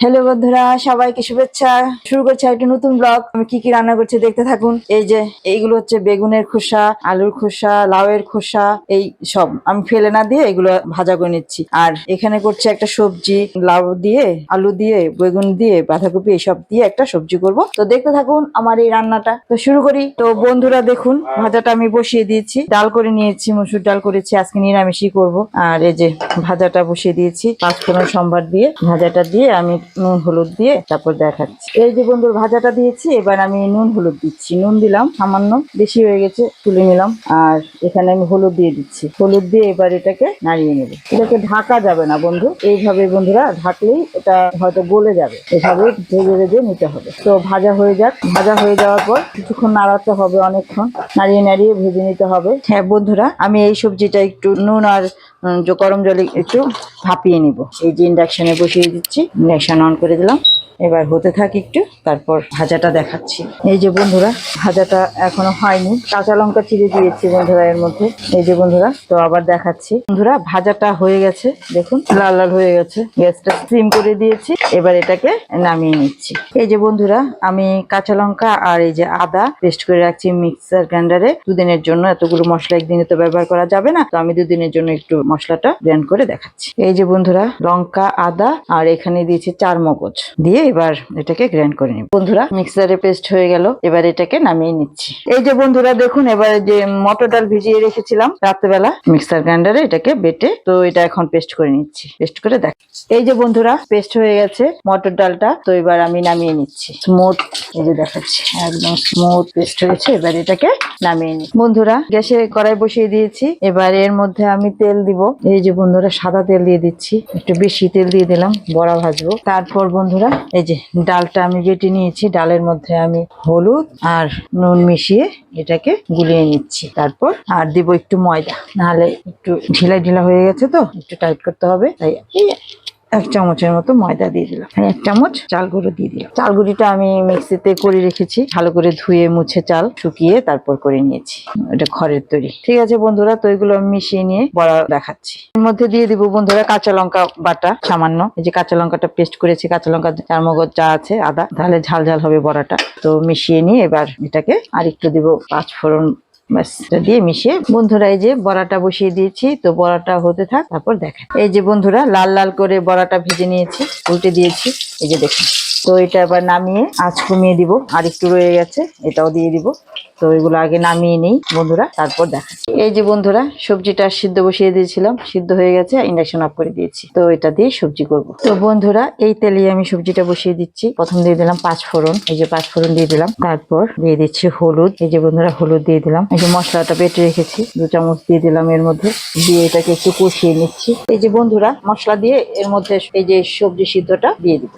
Hello বন্ধুরা, সবাইকে শুভেচ্ছা। শুরু করছি একটা নতুন ব্লগ আমি কি কি রান্না করছি দেখতে থাকুন। এই যে, এইগুলো হচ্ছে বেগুনের খোসা, আলুর খোসা, লাউয়ের খোসা, এই সব। আমি ফেলে না দিয়ে এগুলো ভাজা করে নিচ্ছি। আর এখানে করছে একটা সবজি, লাউ দিয়ে, আলু দিয়ে, বেগুন দিয়ে, বাঁধাকপি, এইসব দিয়ে একটা সবজি করব। তো দেখতে থাকুন আমার এই রান্নাটা। তো শুরু করি। তো বন্ধুরা দেখুন, ভাজাটা আমি বসিয়ে দিয়েছি। ডাল করে নিয়েছি, মসুর ডাল করেছি। আজকে নিরামিষই করব। আর এই যে, ভাজাটা বসিয়ে দিয়েছি। পাঁচফোড়ন সম্বার দিয়ে ভাজাটা দিয়ে আমি নুন, হলুদ দিয়ে তারপর দেখাচ্ছি। এই যে বন্ধুর ভাজাটা দিয়েছি, এবার আমি নুন, হলুদ দিচ্ছি। নুন দিলাম, সামান্য বেশি হয়ে গেছে, তুলে নিলাম। আর এখানে আমি হলুদ দিয়ে দিচ্ছি। হলুদ দিয়ে এবার এটাকে নাড়িয়ে নেব। এটাকে ঢাকা যাবে না বন্ধু। এইভাবে বন্ধুরা ঢাকলেই এটা হয়তো গলে যাবে। এভাবে ভেজে ভেজে নিতে হবে। তো ভাজা হয়ে যাক। ভাজা হয়ে যাওয়ার পর কিছুক্ষণ নাড়াতে হবে অনেকক্ষণ। নাড়িয়ে নাড়িয়ে ভেজে নিতে হবে। হ্যাঁ বন্ধুরা, আমি এই সবজিটা একটু নুন আর গরম জলে একটু ভাপিয়ে নিব। এই যে ইন্ডাকশনে বসিয়ে দিচ্ছি ইন্ডাকশন অন করে দিলাম। এবার হতে থাক একটু, তারপর ভাজাটা দেখাচ্ছি। এই যে বন্ধুরা, ভাজাটা এখনও হয়নি। কাঁচা লঙ্কা চিড়ে দিয়েছি বন্ধুরা এর মধ্যে। এই যে বন্ধুরা, তো আবার দেখাচ্ছি। বন্ধুরা, ভাজাটা হয়ে গেছে, দেখুন, লাল লাল হয়ে গেছে। গ্যাসটা স্টিম করে দিয়েছি, এবার এটাকে নামিয়ে নিচ্ছি। এই যে বন্ধুরা, আমি কাঁচা লঙ্কা আর এই যে আদা পেস্ট করে রাখছি মিক্সার গ্রাইন্ডারে। দুদিনের জন্য এতগুলো মশলা একদিনে তো ব্যবহার করা যাবে না, তো আমি দুদিনের জন্য একটু মশলাটা গ্রাইন্ড করে দেখাচ্ছি। এই যে বন্ধুরা, লঙ্কা, আদা, আর এখানে দিয়েছি চার মগজ। দিয়ে এবার এটাকে গ্রাইন্ড করে নিব। বন্ধুরা মিক্সারে পেস্ট হয়ে গেল, এবার এটাকে নামিয়ে নিচ্ছি। এই যে বন্ধুরা, দেখুন, এবার যে মটর ডাল ভিজিয়ে রেখেছিলাম রাত্রেবেলা মিক্সার গ্রাইন্ডারে এটাকে বেটে, তো এটা এখন পেস্ট করে নিচ্ছি। পেস্ট করে দেখ এই যে বন্ধুরা পেস্ট হয়ে গেছে মটর ডালটা, তো এবার আমি নামিয়ে নিচ্ছি। স্মুথ এই যে দেখাচ্ছি, একদম স্মুথ পেস্ট হয়েছে, এবার এটাকে নামিয়ে নি বন্ধুরা, গ্যাসে কড়াই বসিয়ে দিয়েছি, এবার এর মধ্যে আমি তেল দিব। এই যে বন্ধুরা, সাদা তেল দিয়ে দিচ্ছি, একটু বেশি তেল দিয়ে দিলাম, বড়া ভাজবো। তারপর বন্ধুরা এই যে ডালটা আমি বেটে নিয়েছি, ডালের মধ্যে আমি হলুদ আর নুন মিশিয়ে এটাকে গুলিয়ে নিচ্ছি। তারপর আর দিব একটু ময়দা, নাহলে একটু ঢিলা ঢিলা হয়ে গেছে তো, একটু টাইট করতে হবে। তাই এক চামচের মতো ময়দা দিয়ে দিলাম। এক চামচ চাল গুঁড়ো দিয়ে দিলাম। চাল গুঁড়িটা আমি মিক্সিতে করে রেখেছি। ভালো করে ধুয়ে মুছে চাল শুকিয়ে তারপর করে নিয়েছি। এটা খড়ের তৈরি। ঠিক আছে বন্ধুরা, তো এগুলো আমি মিশিয়ে নিয়ে বড়া দেখাচ্ছি। এর মধ্যে দিয়ে দিব বন্ধুরা কাঁচা লঙ্কা বাটা, সামান্য। এই যে কাঁচা লঙ্কাটা পেস্ট করেছি, কাঁচা লঙ্কা চার মগজ যা আছে, আদা, তাহলে ঝাল ঝাল হবে বড়াটা। তো মিশিয়ে নিয়ে এবার এটাকে আর একটু দিব পাঁচ ফোড়ন দিয়ে মিশিয়ে বন্ধুরা, এই যে বড়াটা বসিয়ে দিয়েছি, তো বড়াটা হতে থাক, তারপর দেখেন। এই যে বন্ধুরা, লাল লাল করে বড়াটা ভেজে নিয়েছি, উল্টে দিয়েছি, এই যে দেখুন। তো এটা এবার নামিয়ে আঁচ কমিয়ে দিব, আর একটু রয়ে গেছে, এটাও দিয়ে দিব। তো এগুলো আগে নামিয়ে নেই, বন্ধুরা, তারপর দেখা এই যে বন্ধুরা, সবজিটা সিদ্ধ বসিয়ে দিয়েছিলাম, সিদ্ধ হয়ে গেছে ইন্ডাকশন অফ করে দিয়েছি। তো এটা দিয়ে সবজি করব। তো বন্ধুরা, এই তেলে আমি সবজিটা বসিয়ে দিচ্ছি। প্রথম দিয়ে দিলাম পাঁচ ফোড়ন এই যে পাঁচ ফোড়ন দিয়ে দিলাম। তারপর দিয়ে দিচ্ছি হলুদ, এই যে বন্ধুরা, হলুদ দিয়ে দিলাম। এই যে মশলাটা বেটে রেখেছি, দু চামচ দিয়ে দিলাম এর মধ্যে। দিয়ে এটাকে একটু কষিয়ে নিচ্ছি। এই যে বন্ধুরা, মশলা দিয়ে এর মধ্যে এই যে সবজি সিদ্ধটা দিয়ে দিব।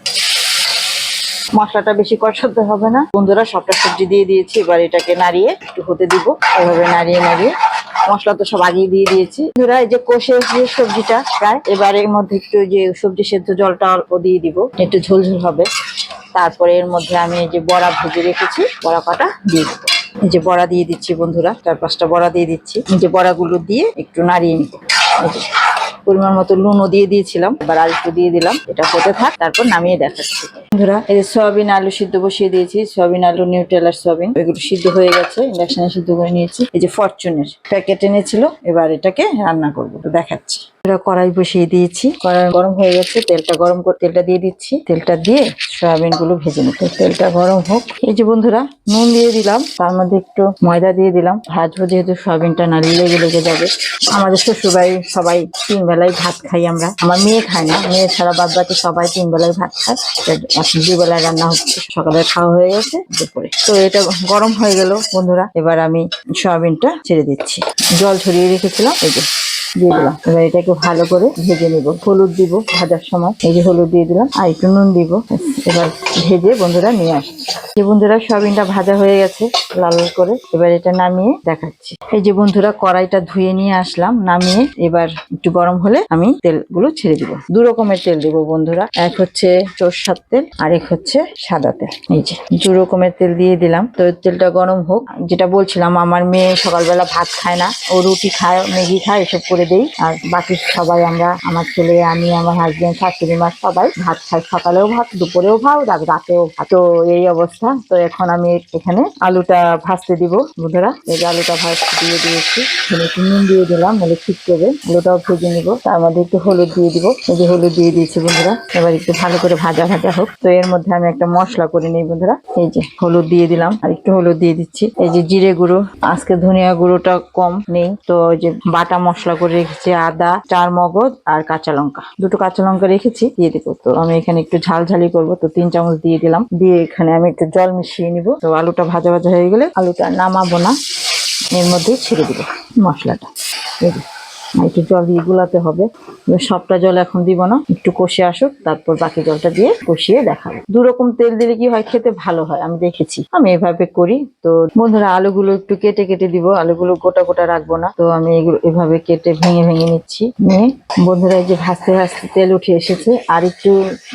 মশলাটা বেশি কষাতে হবে না। বন্ধুরা, সবটা সবজি দিয়ে দিয়েছি, এবার এটাকে নাড়িয়ে একটু হতে দিব। এভাবে নাড়িয়ে নাড়িয়ে। মশলা তো সব আগেই দিয়ে দিয়েছি। বন্ধুরা, এই যে কষে যে সবজিটা প্রায়, এবার এর মধ্যে একটু যে সবজি সেদ্ধ জলটা অল্প দিয়ে দিব। একটু ঝোলঝোল হবে। তারপরে এর মধ্যে আমি এই যে বড়া ভেজে রেখেছি, বড়া কটা দিয়ে দেবো। এই যে বড়া দিয়ে দিচ্ছি বন্ধুরা, চার পাঁচটা বড়া দিয়ে দিচ্ছি। এই যে বড়াগুলো দিয়ে একটু নাড়িয়ে নিব। পরিমাণ মতো নুনও দিয়ে দিয়েছিলাম। এবার আর দিয়ে দিলাম। এটা হতে থাক, তারপর নামিয়ে দেখাচ্ছি। বন্ধুরা, এই যে সয়াবিন আলু সিদ্ধ বসিয়ে দিয়েছি। সয়াবিন আলু নিউট্রেলার সয়াবিন। এগুলো সিদ্ধ হয়ে গেছে। ইন্ডাকশনে সিদ্ধ করে নিয়েছি। এই যে ফরচুনের প্যাকেট এনেছিল। এবার এটাকে রান্না করব। দেখাচ্ছি। কড়াই বসিয়ে দিয়েছি। কড়াই গরম হয়ে গেছে। তেলটা গরম করে, তেলটা দিয়ে দিচ্ছি। তেলটা দিয়ে সয়াবিনগুলো ভেজে নিতে তেলটা গরম হোক। এই যে বন্ধুরা, নুন দিয়ে দিলাম। তার মধ্যে একটু ময়দা দিয়ে দিলাম। ভাজবো যেহেতু সয়াবিনটা না লেগে লেগে যাবে। আমাদের শ্বশুরবাড়ি সবাই তিন বেলায় ভাত খাই আমরা। আমার মেয়ে খায় না। মেয়ে ছাড়া বাদ বাকি সবাই তিন বেলায় ভাত খায়। এখন দুই বেলায় রান্না হচ্ছে। সকালে খাওয়া হয়ে গেছে দুপুরে। তো এটা গরম হয়ে গেল, বন্ধুরা। এবার আমি সয়াবিনটা ছেড়ে দিচ্ছি। জল ছড়িয়ে রেখেছিলাম, এই যে। দিয়ে দিলাম। এবার এটাকে ভালো করে ভেজে নিব। হলুদ দিব ভাজার সময়। এই যে হলুদ দিয়ে দিলাম। আর একটু নুন দিব। এবার ভেজে বন্ধুরা নিয়ে আসছি যে বন্ধুরা, সয়াবিনটা ভাজা হয়ে গেছে লাল লাল করে। এবার এটা নামিয়ে দেখাচ্ছি। এই যে বন্ধুরা, কড়াইটা ধুয়ে নিয়ে আসলাম। নামিয়ে এবার একটু গরম হলে আমি তেলগুলো ছেড়ে দিব। দু রকমের তেল দিব বন্ধুরা। এক হচ্ছে সরষার তেল আর এক হচ্ছে সাদা তেল। এই যে দু রকমের তেল দিয়ে দিলাম। তো তেলটা গরম হোক। যেটা বলছিলাম, আমার মেয়ে সকালবেলা ভাত খায় না। ও রুটি খায় ম্যাগি খায়, এসব করে দেই। আর বাকি সবাই আমরা, আমার ছেলে, আমি, আমার হাজবেন্ড শাশুড়ি মা সবাই ভাত খাই। সকালেও ভাত, দুপুরেও ভাত রাত- রাতেও তো এই অবস্থা। তো এখন আমি এখানে আলুটা ভাজতে দিব বন্ধুরা। এই যে আলুটা ভাজতে দিয়ে দিয়েছি। একটু নুন দিয়ে দিলাম, নাহলে ঠিক করবে। আলুটাও ভেজে নিব। তার মধ্যে একটু হলুদ দিয়ে দিব। এই যে হলুদ দিয়ে দিয়েছি বন্ধুরা। এবার একটু ভালো করে ভাজা ভাজা হোক। তো এর মধ্যে আমি একটা মশলা করে নিই বন্ধুরা। এই যে হলুদ দিয়ে দিলাম। আর একটু হলুদ দিয়ে দিচ্ছি। এই যে জিরে গুঁড়ো। আজকে ধনিয়া গুঁড়োটা কম নেই। তো ওই যে বাটা মশলা করে রেখেছি আদা, চার মগজ আর কাঁচা লঙ্কা। দুটো কাঁচা লঙ্কা রেখেছি, দিয়ে দিব তো। আমি এখানে একটু ঝাল ঝালি করব তো, তিন চামচ দিয়ে দিলাম। দিয়ে এখানে আমি একটু জল মিশিয়ে নিব। তো আলুটা ভাজা ভাজা হয়ে গেলে আলুটা নামাবো না, এর মধ্যেই ছেড়ে দিব মশলাটা। একটু জল দিয়ে গুলাতে হবে। সবটা জল এখন দিব না, একটু কষে আসুক, তারপর বাকি জলটা দিয়ে কষিয়ে দেখাবো। দু রকম তেল দিলে কি হয়, খেতে ভালো হয়, আমি দেখেছি। আমি এভাবে করি, তো বন্ধুরা, আলুগুলো একটু কেটে কেটে দিব। আলুগুলো গোটা গোটা রাখব না, তো আমি এগুলো এভাবে কেটে ভেঙে ভেঙে নিচ্ছি। নিয়ে বন্ধুরা, এই যে ভাজতে ভাজতে তেল উঠে এসেছে, আর একটু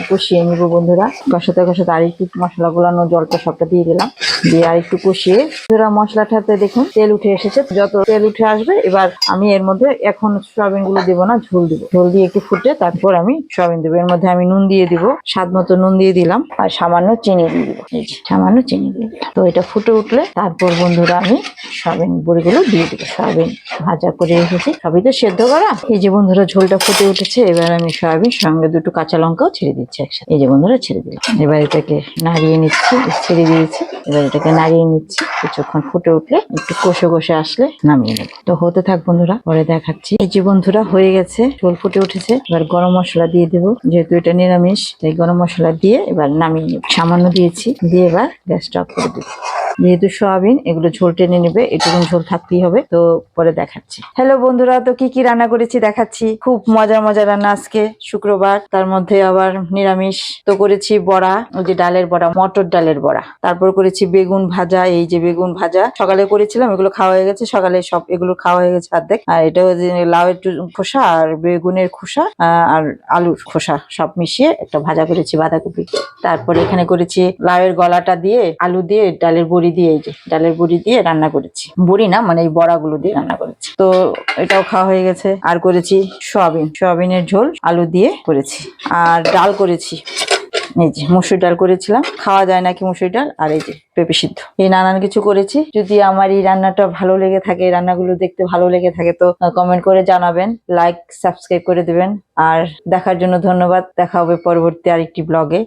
কষিয়ে নিব বন্ধুরা। কষাতে কষাতে আর একটু মশলা গুলানো, জলটা সবটা দিয়ে দিলাম। দিয়ে আর একটু কষিয়ে, বন্ধুরা, মশলাটাতে দেখুন, তেল উঠে এসেছে। যত তেল উঠে আসবে, এবার আমি এর মধ্যে এখন সয়াবিনগুলো দেবো না, ঝোল দিব। ঝোল দিয়ে একটু ফুটে তারপর আমি সয়াবিন দেবো। এর মধ্যে আমি নুন দিয়ে দিব। স্বাদ মতো নুন দিয়ে দিলাম আর সামান্য চিনি দিয়ে দিব সামান্য চিনি দিয়ে তো এটা ফুটে উঠলে তারপর বন্ধুরা আমি সয়াবিন বড়িগুলো দিয়ে দিব। সয়াবিন ভাজা করে রেখেছি, সবই তো সেদ্ধ করা। এই যে বন্ধুরা, ঝোলটা ফুটে উঠেছে, এবার আমি সয়াবিন, সঙ্গে দুটো কাঁচা লঙ্কাও ছেড়ে দিচ্ছি একসাথে। এই যে বন্ধুরা, ছেড়ে দিলাম। এবার এটাকে নাড়িয়ে নিচ্ছি, ছেড়ে দিয়েছি। এবার এটাকে নাড়িয়ে নিচ্ছি, কিছুক্ষণ ফুটে উঠলে একটু কষে কষে আসলে নামিয়ে নেব। তো হতে থাক বন্ধুরা, পরে দেখাচ্ছি। এই যে বন্ধুরা, হয়ে গেছে, ঝোল ফুটে উঠেছে। এবার গরম মশলা দিয়ে দেবো, যেহেতু এটা নিরামিষ, তাই গরম মশলা দিয়ে এবার নামিয়ে নেব। সামান্য দিয়েছি, দিয়ে এবার গ্যাসটা অফ করে দেবো যেহেতু সয়াবিন, এগুলো ঝোল টেনে নেবে এটুকু ঝোল থাকতেই হবে। তো পরে দেখাচ্ছি। হ্যালো বন্ধুরা, তো কি কি রান্না করেছি দেখাচ্ছি। খুব মজার মজার রান্না আজকে, শুক্রবার। তার মধ্যে আবার নিরামিষ। তো করেছি বড়া, ওই যে ডালের বড়া, মটর ডালের বড়া। তারপর করেছি বেগুন ভাজা, এই যে বেগুন ভাজা। সকালে করেছিলাম, এগুলো খাওয়া হয়ে গেছে। সকালে সব এগুলো খাওয়া হয়ে গেছে অর্ধেক। আর এটা লাউয়ের খোসা আর বেগুনের খোসা আর আলুর খোসা সব মিশিয়ে একটা ভাজা করেছি বাঁধাকপি। তারপরে এখানে করেছি লাউয়ের গলাটা দিয়ে আলু দিয়ে ডালের বড়ি দিয়ে, এই যে ডালের বড়ি দিয়ে রান্না করেছি। বড়ি না মানে এই বড়াগুলো দিয়ে রান্না করেছি। তো এটাও খাওয়া হয়ে গেছে। আর করেছি সয়াবিন। সয়াবিনের ঝোল, আলু দিয়ে করেছি। আর ডাল করেছি। এই যে মুসুর ডাল করেছিলাম। খাওয়া যায় নাকি মুসুর ডাল? আর এই যে পেঁপে সিদ্ধ। এই নানান কিছু করেছি। যদি আমার এই রান্নাটা ভালো লেগে থাকে রান্নাগুলো দেখতে ভালো লেগে থাকে, তো কমেন্ট করে জানাবেন। লাইক সাবস্ক্রাইব করে দেবেন। আর দেখার জন্য ধন্যবাদ। দেখা হবে পরবর্তী আরেকটি ব্লগে